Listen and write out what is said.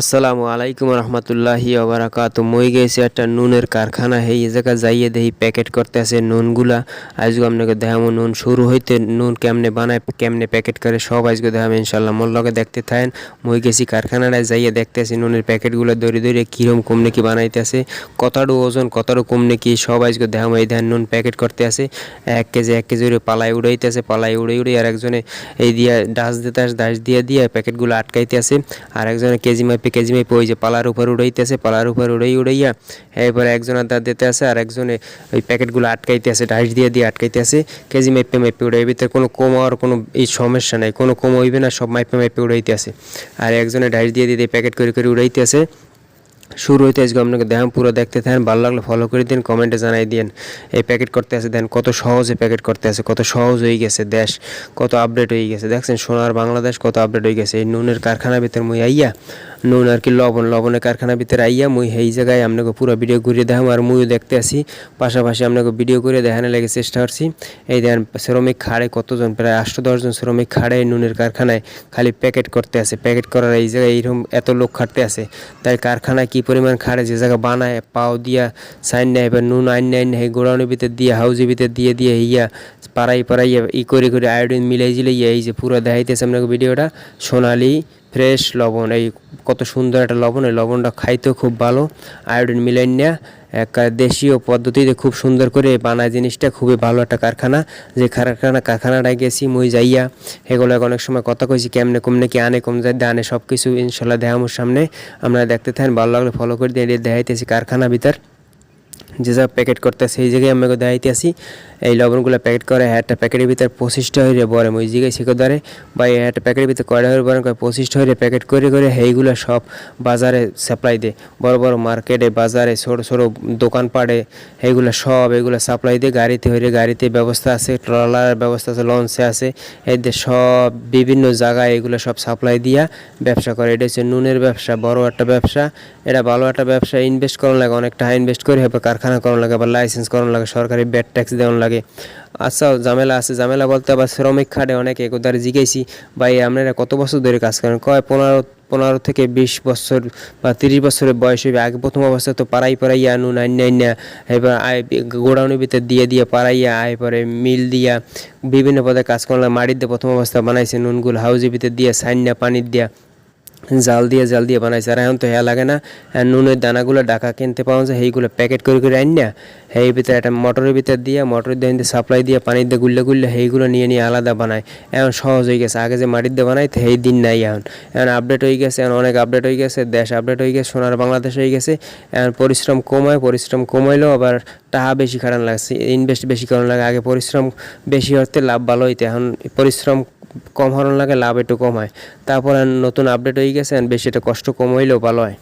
আসসালামু আলাইকুম রহমতুল্লাহি ওবরাকাত মই গেছি একটা নুনের কারখানা এই জায়গা যাইয়ে দেখি প্যাকেট করতে আছে নুনগুলা। আজকে আপনাকে দেখাবো নুন শুরু হইতে, নুন কেমনে বানায়, কেমনে প্যাকেট করে, সব আজকে দেখাবো ইনশাল্লাহ মোর লগে দেখতে থাকেন, মই গেছি কারখানাটায় যাইয়ে দেখতে আছি নুনের প্যাকেটগুলো দৌড়ে দড়ি কিরম কমনে কি বানাইতে আছে কতটু ওজন কতটু কমনে কি, সব আজকে দেখাবো এই ধান নুন প্যাকেট করতে আছে এক কেজি এক কেজি করে পালাই উড়াইতে আছে পালাই উড়ে উড়ে আর একজনে এই দিয়া ডাস দিতে আসে ডাস দিয়ে দিয়ে প্যাকেটগুলো আটকাইতে আছে আর একজনে কেজি মাপে কেজি মাপে ওই যে পালার উপর উড়াইতেছে, পালার উপর উড়াই উড়াইয়া এরপরে একজনের দাঁত দিতে আছে আর একজনে ওই প্যাকেটগুলো আটকাইতে আছে ডাইস দিয়ে দিয়ে আটকাইতে আছে কেজি মাপে মাপে উড়াই ভিতরে কোনো কম কমার, কোনো এই সমস্যা নাই, কোনো কম হইবে না, সব মাইপে মাপে উড়াইতে আছে আর একজনে ডাইস দিয়ে দিয়ে প্যাকেট করে করে উড়াইতে আছে শুরু হইতে আজকে আপনাকে দেখাম পুরো দেখতে থাকেন, ভালো লাগলে ফলো করে দিন কমেন্টে জানাই দিন এই প্যাকেট করতে আছে দেন কত সহজে প্যাকেট করতে আছে কত সহজ হয়ে গেছে দেশ, কত আপডেট হয়ে গেছে। দেখছেন সোনার বাংলাদেশ কত আপডেট হয়ে গেছে, এই নুনের কারখানার ভিতর মুই আইয়া নুন আর কি লবণ, লবণের কারখানার ভিতরে আইয়া মুই এই জায়গায় আপনাকে পুরো ভিডিও ঘুরিয়ে দেখাম আর মুইও দেখতে আসি। পাশাপাশি আপনাকে ভিডিও করে দেখানোর লেগে চেষ্টা করছি। এই দেখেন, শ্রমিক খাড়ে কতজন? প্রায় আটশো দশজন শ্রমিক খাড়ে নুনের কারখানায় খালি প্যাকেট করতে আসে। প্যাকেট করার এই জায়গায় এইরকম এত লোক খাটতে আসে। তাই কারখানায় কি পরিমাণ খাড়ে? যে জায়গা বানায়, পাও দিয়া সাইন নেয়, এবার নুন আইন নেয় নেয়, গোড়াউনের ভিতর দিয়ে হাউজের ভিতর দিয়ে দিয়ে ইয়া পাড়াই পাড়াইয়া ই করে করে আয়োডিন মিলাই জিলাইয়া এই যে পুরো দেখাইতেছে আপনাকে ভিডিওটা সোনালি ফ্রেশ লবণ, এই কত সুন্দর একটা লবণ, এই লবণটা খাইতেও খুব ভালো। আয়োডিন মিলাই এক দেশীয় পদ্ধতিতে খুব সুন্দর করে বানায় জিনিসটা, খুবই ভালো একটা কারখানা। যে কারখানা কারখানাটায় গেছি, মুই যাইয়া, এগুলো অনেক সময় কথা কইছি, কেমনে কমনে কি আনে, কম যায় আনে সব কিছু ইনশাল্লাহ দেখামোর সামনে। আমরা দেখতে থাকেন, ভালো লাগলে ফলো করে দিয়ে দেখাইতেছি কারখানা ভিতর। যে যা প্যাকেট করতে সেই জায়গায় আমাকে আসি এই লবণগুলো প্যাকেট করে একটা প্যাকেটের ভিতরে পঁচিশটা হয়ে বরে ওই জায়গায় শিখে ধরে বা একটা প্যাকেটের ভিতরে কয়টা হয়ে বরং পঁচিশটা হয়ে প্যাকেট করে করে সেইগুলো সব বাজারে সাপ্লাই দেয়। বড় বড় মার্কেটে বাজারে, ছোটো ছোটো দোকানপাটে এইগুলো সব এগুলো সাপ্লাই দিয়ে। গাড়িতে হয়ে গাড়িতে ব্যবস্থা আছে ট্রলার ব্যবস্থা আছে, লঞ্চে আছে। এদের সব বিভিন্ন জায়গায় এগুলো সব সাপ্লাই দিয়া ব্যবসা করে। এটা হচ্ছে নুনের ব্যবসা, বড় একটা ব্যবসা। এটা ভালো একটা ব্যবসা। ইনভেস্ট করার লাগে অনেক টাকা ইনভেস্ট করে এবার কারখানা করানো লাগে আবার লাইসেন্স করানো লাগে, সরকারি ব্যাট ট্যাক্স দেওয়ানো লাগে। আচ্ছা ঝামেলা আছে, ঝামেলা বলতে আবার শ্রমিক খাটে অনেকে একদারে জিজ্ঞাসি ভাই, আপনারা কত বছর ধরে কাজ করেন? কয়, পনেরো পনেরো থেকে বিশ বছর বা তিরিশ বছরের বয়স হইবে। আগে প্রথম অবস্থায় তো পাড়াই পাড়াইয়া নুন আইন আইনা এবার আয়, গোডাউনের ভিতরে দিয়ে দিয়ে পাড়াইয়া, আয়, পরে মিল দিয়া, বিভিন্ন পদে কাজ করলে মাটির দিয়ে প্রথম অবস্থা বানাইছে, নুনগুলো হাউজের ভিতরে দিয়ে, সাইন পানির দিয়া। জাল দিয়ে জাল দিয়ে বানাইছে। আর এখন তো হ্যাঁ লাগে না নুনের দানাগুলো ডাকা কিনতে পাওয়া যায়, সেইগুলো প্যাকেট করে করে আন না। সেই ভিতরে একটা মোটরের ভিতরে দিয়ে মোটর দিয়ে সাপ্লাই দিয়ে পানি দিয়ে গুললে গুললে সেইগুলো নিয়ে নিয়ে আলাদা বানায়। এখন সহজ হয়ে গেছে। আগে যে মাটির দিয়ে বানাইতে সেই দিন নাই এখন। এখন আপডেট হয়ে গেছে, এখন অনেক আপডেট হয়ে গেছে, দেশ আপডেট হয়ে গেছে, সোনার বাংলাদেশ হয়ে গেছে। এখন পরিশ্রম কমায়, পরিশ্রম কমাইলেও আবার টাকা বেশি খারাপ লাগছে। ইনভেস্ট বেশি করানো লাগে। আগে পরিশ্রম বেশি হতে লাভ ভালো হইতে। এখন পরিশ্রম কম হরণ লাগে, লাভ একটু কম হয়। তারপর নতুন আপডেট হয়ে গেছে বেশি একটা কষ্ট কম হইলেও ভালো হয়।